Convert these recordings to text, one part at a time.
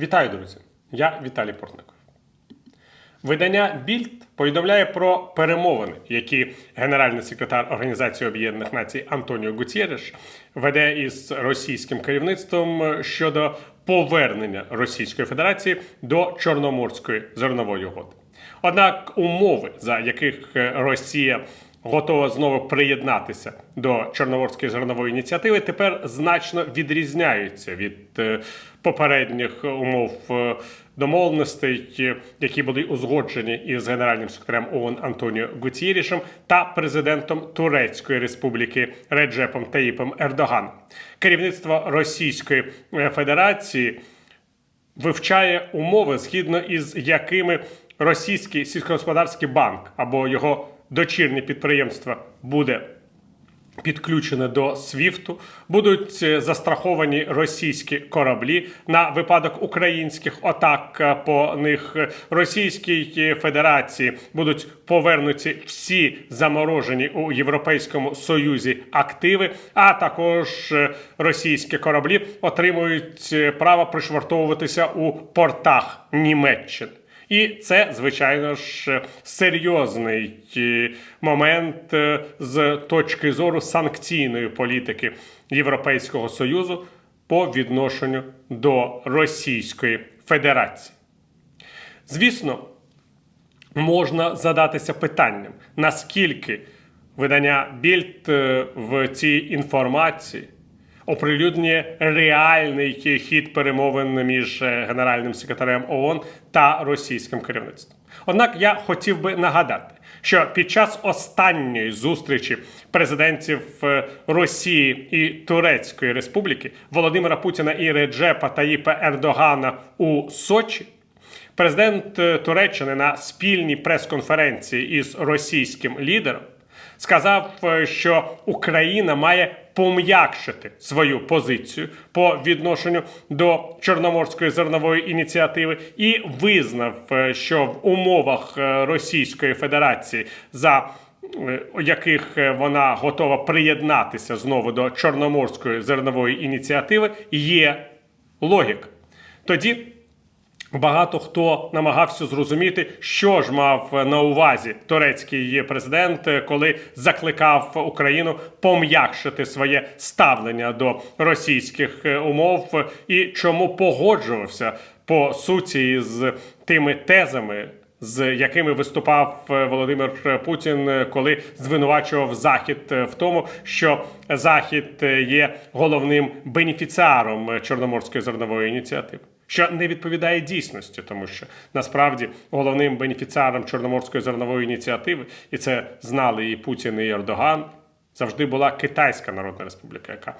Вітаю, друзі! Я Віталій Портников. Видання Більд повідомляє про перемовини, які генеральний секретар Організації Об'єднаних Націй Антоніо Гутєреш веде із російським керівництвом щодо повернення Російської Федерації до Чорноморської зернової угоди. Однак умови, за яких Росія готова знову приєднатися до Чорноморської зернової ініціативи, тепер значно відрізняються від е, попередніх умов е, домовленостей, е, які були узгоджені із генеральним секретарем ООН Антоніо Гутєрішем та президентом Турецької республіки Реджепом Таїпом Ердоганом. Керівництво Російської Федерації вивчає умови, згідно із якими російський сільськогосподарський банк або його дочірнє підприємство буде підключене до СВІФТу, будуть е, застраховані російські кораблі на випадок українських атак е, по них Російській е, Федерації будуть повернуті всі заморожені у Європейському Союзі активи, а також російські кораблі отримують право пришвартовуватися у портах Німеччини. І це, звичайно ж, серйозний е, момент е, з точки зору санкційної політики Європейського Союзу по відношенню до Російської Федерації. Звісно, можна задатися питанням, наскільки видання Більд е, в цій інформації оприлюднює реальний хід перемовин між е, генеральним секретарем ООН та російським керівництвом. Однак я хотів би нагадати, що під час останньої зустрічі президентів е, Росії і Турецької Республіки Володимира Путіна і Реджепа Таїпа Ердогана у Сочі. Президент е, Туреччини на спільній прес-конференції із російським лідером сказав, що Україна має пом'якшити свою позицію по відношенню до Чорноморської зернової ініціативи і визнав, е, що в умовах е, Російської Федерації за е, яких вона готова приєднатися знову до Чорноморської зернової ініціативи, є логіка. Тоді Багато хто намагався зрозуміти, що ж мав на увазі турецький президент, коли закликав Україну пом'якшити своє ставлення до російських умов і чому погоджувався по суті з тими тезами. З якими виступав Володимир Путін, коли звинувачував Захід в тому, що Захід є головним бенефіціаром Чорноморської зернової ініціативи що не відповідає дійсності, тому що насправді головним бенефіціаром Чорноморської зернової ініціативи, і це знали і Путін, і Ердоган, завжди була Китайська Народна Республіка, яка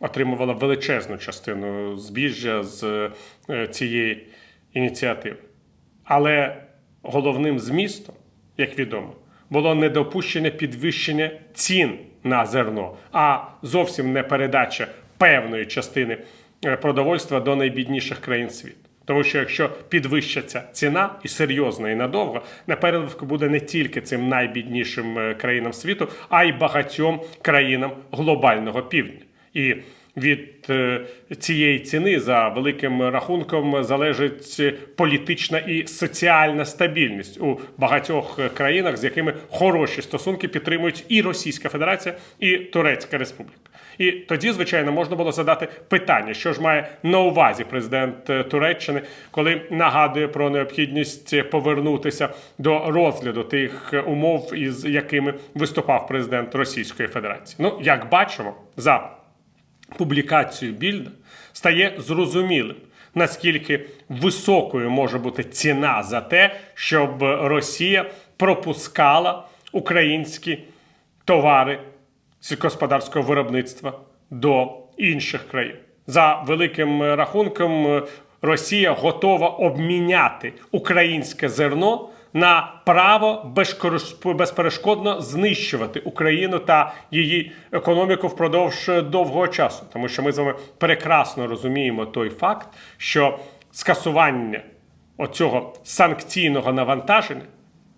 отримувала величезну частину збіжжя з е, цієї ініціативи. Але головним змістом, як відомо, було недопущення підвищення цін на зерно, а зовсім не передача певної частини продовольства до найбідніших країн світу. Тому що якщо підвищиться ціна і серйозно, і надовго, на переливку буде не тільки цим найбіднішим е, країнам світу, а й багатьом країнам глобального півдня. І від е, цієї ціни за великим рахунком залежить е, політична і соціальна стабільність у багатьох е, країнах, з якими хороші стосунки підтримують і Російська Федерація, і Турецька Республіка. І тоді, звичайно, можна було задати питання, що ж має на увазі президент е, Туреччини, коли нагадує про необхідність повернутися до розгляду тих е, умов, із якими виступав президент Російської Федерації. Ну, як бачимо, за публікацію Більда стає зрозумілим, наскільки високою може бути ціна за те, щоб Росія пропускала українські товари сільськогосподарського виробництва до інших країн. За великим рахунком, Росія готова обміняти українське зерно на право безперешкодно знищувати Україну та її економіку впродовж довгого часу, тому що ми з вами прекрасно розуміємо той факт, що скасування оцього санкційного навантаження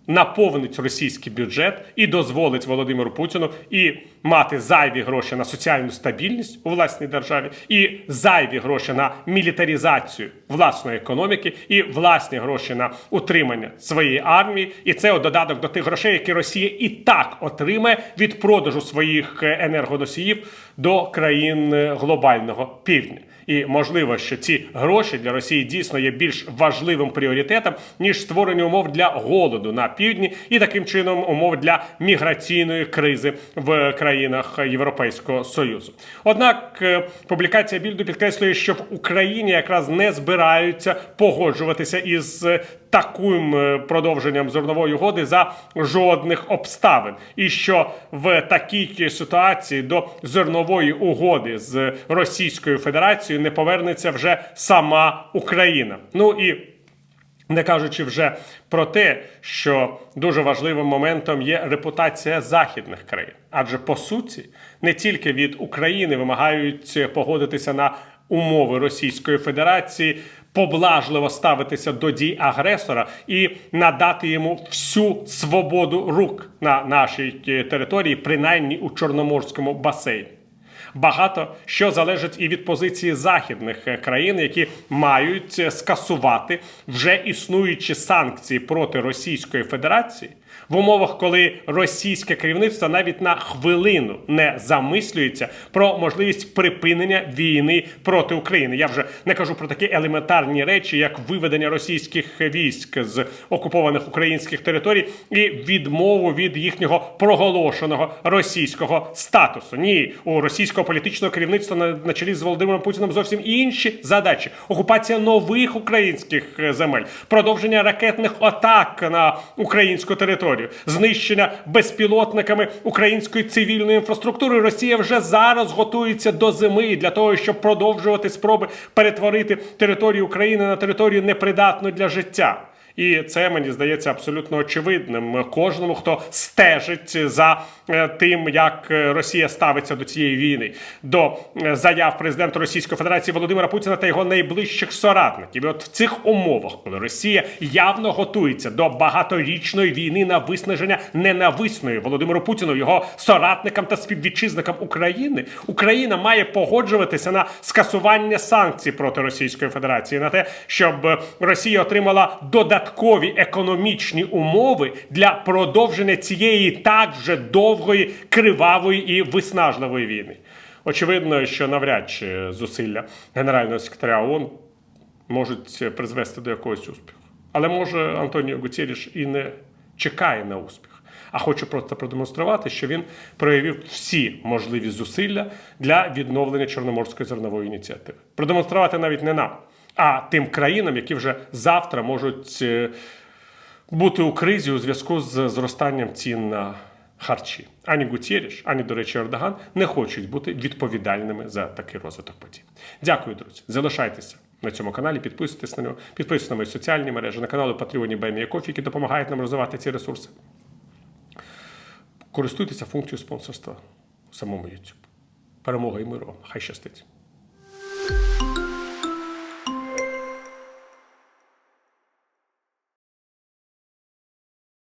наповнить російський бюджет і дозволить Володимиру Путіну і мати зайві гроші на соціальну стабільність у власній державі, і зайві гроші на мілітарізацію власної економіки, і власні гроші на утримання своєї армії. І це додаток до тих грошей, які Росія і так отримає від продажу своїх е, енергоносіїв до країн е, глобального півдня. І можливо, що ці гроші для Росії дійсно є більш важливим пріоритетом ніж створення умов для голоду на півдні і таким чином умов для міграційної кризи в країнах Європейського союзу. Однак е, публікація більду підкреслює, що в Україні якраз не збираються погоджуватися із е, таким е, продовженням зернової угоди за жодних обставин, і що в такій ситуації до зернової угоди з Російською Федерацією не повернеться вже сама Україна. Ну і не кажучи вже про те, що дуже важливим моментом є репутація західних країн, адже по суті не тільки від України вимагають погодитися на умови Російської Федерації, поблажливо ставитися до дій агресора і надати йому всю свободу рук на нашій е, території, принаймні у Чорноморському басейні. Багато що залежить і від позиції західних е, країн, які мають е, скасувати вже існуючі санкції проти Російської Федерації в умовах, коли російське керівництво навіть на хвилину не замислюється про можливість припинення війни проти України. Я вже не кажу про такі елементарні речі, як виведення російських військ з окупованих українських територій і відмову від їхнього проголошеного російського статусу. Ні, у російського політичного керівництва на, на чолі з Володимиром Путіним зовсім інші задачі: окупація нових українських е, земель, продовження ракетних атак на українську територію, знищення безпілотниками української цивільної інфраструктури. Росія вже зараз готується до зими для того, щоб продовжувати спроби перетворити територію України на територію непридатну для життя. І це мені здається абсолютно очевидним кожному, хто стежить за е, тим, як е, Росія ставиться до цієї війни, до е, заяв президента Російської Федерації Володимира Путіна та його найближчих соратників. І от в цих умовах, коли Росія явно готується до багаторічної війни на виснаження ненависної Володимиру Путіну, його соратникам та співвітчизникам України, Україна має погоджуватися на скасування санкцій проти Російської Федерації на те, щоб Росія отримала додаткові економічні умови для продовження цієї так вже довгої, кривавої і виснажливої війни. Очевидно, що навряд чи зусилля генерального секретаря ООН можуть призвести до якогось успіху. Але може Антоніо Гутєріш і не чекає на успіх, а хоче просто продемонструвати, що він проявив всі можливі зусилля для відновлення Чорноморської зернової ініціативи. Продемонструвати навіть не нам, а тим країнам, які вже завтра можуть е, бути у кризі у зв'язку з зростанням цін на харчі. Ані Гутєріш, ані, до речі, Ердоган не хочуть бути відповідальними за такий розвиток подій. Дякую, друзі. Залишайтеся на цьому каналі, підписуйтесь на нього, підписуйтесь на мої соціальні мережі, на канали Patreon Бемія які допомагають нам розвивати ці ресурси. Користуйтеся функцією спонсорства у самому YouTube. Перемога і миру. Хай щастить!